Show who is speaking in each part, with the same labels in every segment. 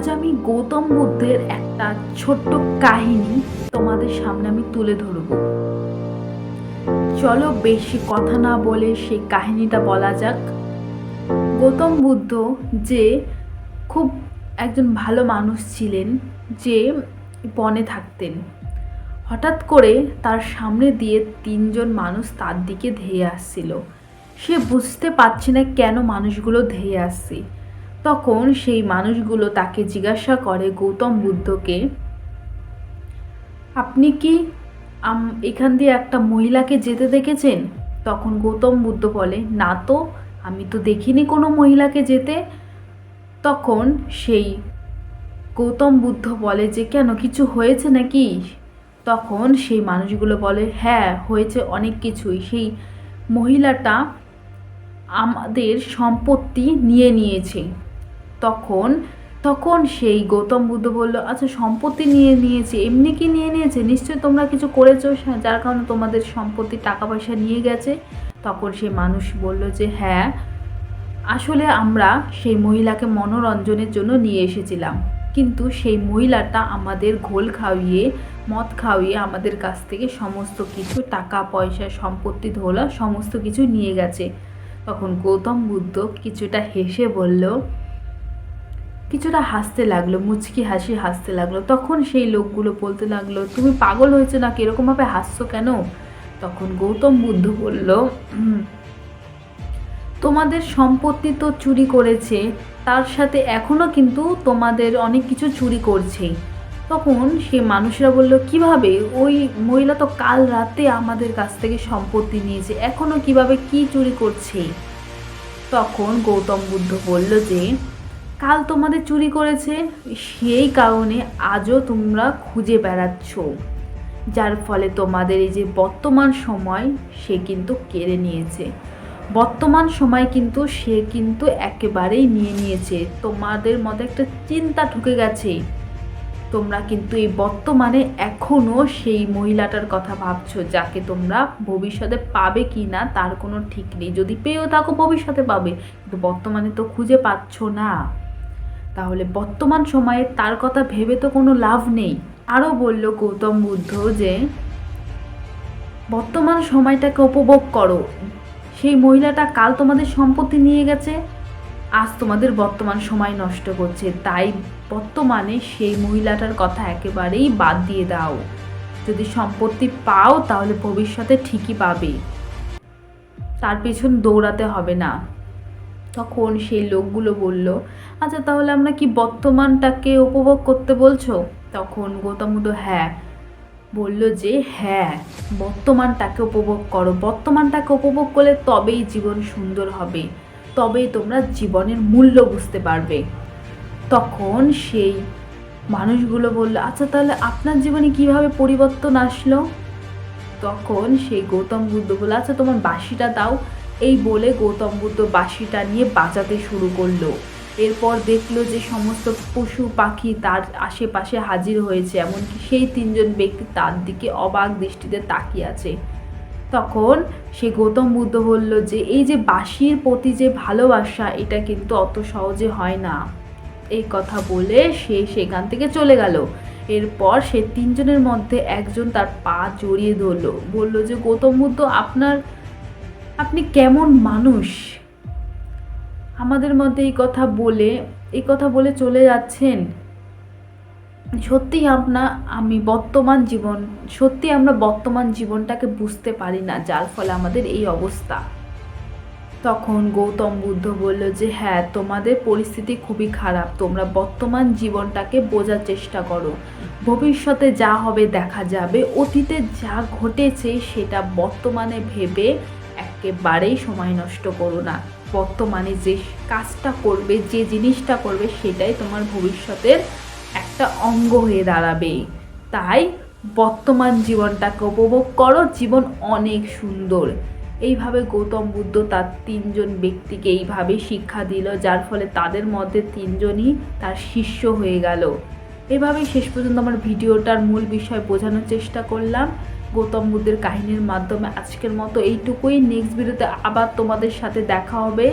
Speaker 1: আজ আমি গৌতম বুদ্ধের একটা ছোট্ট কাহিনী তোমাদের সামনে আমি তুলে ধরব। চলো বেশি কথা না বলে সেই কাহিনীটা বলা যাক। গৌতম বুদ্ধ যে খুব একজন ভালো মানুষ ছিলেন, যে বনে থাকতেন। হঠাৎ করে তার সামনে দিয়ে তিনজন মানুষ তার দিকে ধেয়ে আসছিল। সে বুঝতে পারছে না কেন মানুষগুলো ধেয়ে আসছে। তখন সেই মানুষগুলো তাকে জিজ্ঞাসা করে, গৌতম বুদ্ধকে, আপনি কি এখান দিয়ে একটা মহিলাকে যেতে দেখেছেন? তখন গৌতম বুদ্ধ বলে, না তো, আমি তো দেখিনি কোনো মহিলাকে যেতে। তখন সেই গৌতম বুদ্ধ বলে, যে কেন, কিছু হয়েছে নাকি? তখন সেই মানুষগুলো বলে হ্যাঁ হয়েছে অনেক কিছুই। সেই মহিলাটা আমাদের সম্পত্তি নিয়ে নিয়েছে। তখন তখন সেই গৌতম বুদ্ধ বলল আচ্ছা সম্পত্তি নিয়ে নিয়েছে, এমনি কি নিয়ে নিয়েছে? নিশ্চয়ই তোমরা কিছু করেছ সা- যার কারণে তোমাদের সম্পত্তি টাকা পয়সা নিয়ে গেছে। তখন সেই মানুষ বলল যে হ্যাঁ আসলে আমরা সেই মহিলাকে মনোরঞ্জনের জন্য নিয়ে এসেছিলাম। কিন্তু সেই মহিলাটা আমাদের ঘোল খাওয়িয়ে, মদ খাওয়িয়ে আমাদের কাছ থেকে সমস্ত কিছু, টাকা, পয়সা, সম্পত্তি, ধোলা, সমস্ত কিছু নিয়ে গেছে। তখন গৌতম বুদ্ধ কিছুটা হেসে বলল কিছুটা হাসতে লাগল, মুচকি হাসি হাসতে লাগল। তখন সেই লোকগুলো বলতে লাগল, তুমি পাগল হয়েছে না কিরকমভাবে হাসছো কেন? তখন গৌতম বুদ্ধ বলল তোমাদের সম্পত্তি তো চুরি করেছে, তার সাথে এখনও কিন্তু তোমাদের অনেক কিছু চুরি করছে। তখন সে মানুষরা বলল, কীভাবে? ওই মহিলা তো কাল রাতে আমাদের কাছ থেকে সম্পত্তি নিয়েছে এখনও কীভাবে কি চুরি করছে? তখন গৌতম বুদ্ধ বলল যে কাল তোমাদের চুরি করেছে। সেই কারণে আজও তোমরা খুঁজে বেড়াচ্ছ। যার ফলে তোমাদের এই যে বর্তমান সময়, সে কিন্তু কেড়ে নিয়েছে। বর্তমান সময় কিন্তু সে কিন্তু একেবারেই নিয়ে নিয়েছে। তোমাদের মধ্যে একটা চিন্তা ঢুকে গেছে। তোমরা কিন্তু এই বর্তমানে এখনও সেই মহিলাটার কথা ভাবছ, যাকে তোমরা ভবিষ্যতে পাবে কি না তার কোনো ঠিক নেই। যদি পেয়েও থাকো, ভবিষ্যতে পাবে। কিন্তু বর্তমানে তো খুঁজে পাচ্ছ না। তাহলে বর্তমান সময়ে তার কথা ভেবে তো কোনো লাভ নেই। আরও বলল গৌতম বুদ্ধ যে, বর্তমান সময়টাকে উপভোগ করো। সেই মহিলাটা কাল তোমাদের সম্পত্তি নিয়ে গেছে, আজ তোমাদের বর্তমান সময় নষ্ট করছে। তাই বর্তমানে সেই মহিলাটার কথা একেবারেই বাদ দিয়ে দাও। যদি সম্পত্তি পাও তাহলে ভবিষ্যতে ঠিকই পাবে। তার পেছন দৌড়াতে হবে না। তখন সেই লোকগুলো বলল আচ্ছা তাহলে আমরা কি বর্তমানটাকে উপভোগ করতে বলছো? তখন গৌতম বুদ্ধ হ্যাঁ। বলল যে হ্যাঁ বর্তমানটাকে উপভোগ করো। বর্তমানটাকে উপভোগ করলে তবেই জীবন সুন্দর হবে। তবেই তোমরা জীবনের মূল্য বুঝতে পারবে। তখন সেই মানুষগুলো বলল আচ্ছা তাহলে আপনার জীবনে কীভাবে পরিবর্তন আসলো? তখন সেই গৌতম বুদ্ধ বলল আচ্ছা তোমার বাঁশিটা দাও। এই বলে গৌতম বুদ্ধ বাঁশিটা নিয়ে বাজাতে শুরু করল। এরপর দেখল যে সমস্ত পশু পাখি তার আশেপাশে হাজির হয়েছে, এমনকি সেই তিনজন ব্যক্তি তার দিকে অবাক দৃষ্টিতে তাকিয়ে আছে। তখন সে গৌতম বুদ্ধ বলল যে, এই যে বাঁশির প্রতি যে ভালোবাসা, এটা কিন্তু অত সহজে হয় না। এই কথা বলে সে সেখান থেকে চলে গেল। এরপর সে তিনজনের মধ্যে একজন তার পা জড়িয়ে ধরলো। বলল যে, গৌতম বুদ্ধ, আপনার আপনি কেমন মানুষ? আমাদের মধ্যে এই কথা বলে, এই কথা বলে চলে যাচ্ছেন। সত্যিই আপনা, আমি বর্তমান জীবন সত্যি আমরা বর্তমান জীবনটাকে বুঝতে পারি না, যার ফলে আমাদের এই অবস্থা। তখন গৌতম বুদ্ধ বলল যে হ্যাঁ তোমাদের পরিস্থিতি খুবই খারাপ। তোমরা বর্তমান জীবনটাকে বোঝার চেষ্টা করো। ভবিষ্যতে যা হবে দেখা যাবে। অতীতে যা ঘটেছে সেটা বর্তমানে ভেবে একেবারেই সময় নষ্ট করো না। বর্তমানে যে কাজটা করবে, যে জিনিসটা করবে, সেটাই তোমার ভবিষ্যতের একটা অঙ্গ হয়ে দাঁড়াবে। তাই বর্তমান জীবনটাকে উপভোগ করো, জীবন অনেক সুন্দর। এইভাবে গৌতম বুদ্ধ তার তিনজন ব্যক্তিকে এইভাবে শিক্ষা দিল, যার ফলে তাদের মধ্যে তিনজনই তার শিষ্য হয়ে গেল। এভাবেই শেষ পর্যন্ত আমার ভিডিওটার মূল বিষয় বোঝানোর চেষ্টা করলাম। গৌতম বুদ্ধের কাহিনীর মাধ্যমে আজকের মতো এইটুকুই। নেক্সট ভিডিওতে আবার তোমাদের সাথে দেখা হবে।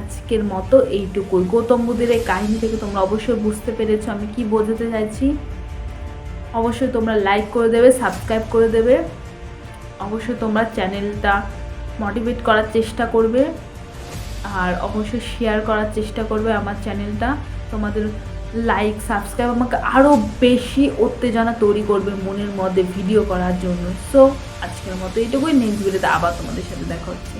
Speaker 1: আজকের মতো এইটুকুই। গৌতম বুদ্ধের এই কাহিনী থেকে তোমরা অবশ্যই বুঝতে পেরেছ আমি কি বোঝাতে চাইছি। অবশ্যই তোমরা লাইক করে দেবে সাবস্ক্রাইব করে দেবে। অবশ্যই তোমরা চ্যানেলটা মোটিভেট করার চেষ্টা করবে। আর অবশ্যই শেয়ার করার চেষ্টা করবে আমার চ্যানেলটা তোমাদের লাইক সাবস্ক্রাইব আমাকে আরও বেশি উত্তেজনা তৈরি করবে মনের মধ্যে ভিডিও করার জন্য। সো আজকের মতো এইটুকুই। নেক্সট ভিডিওতে আবার তোমাদের সাথে দেখা হচ্ছে।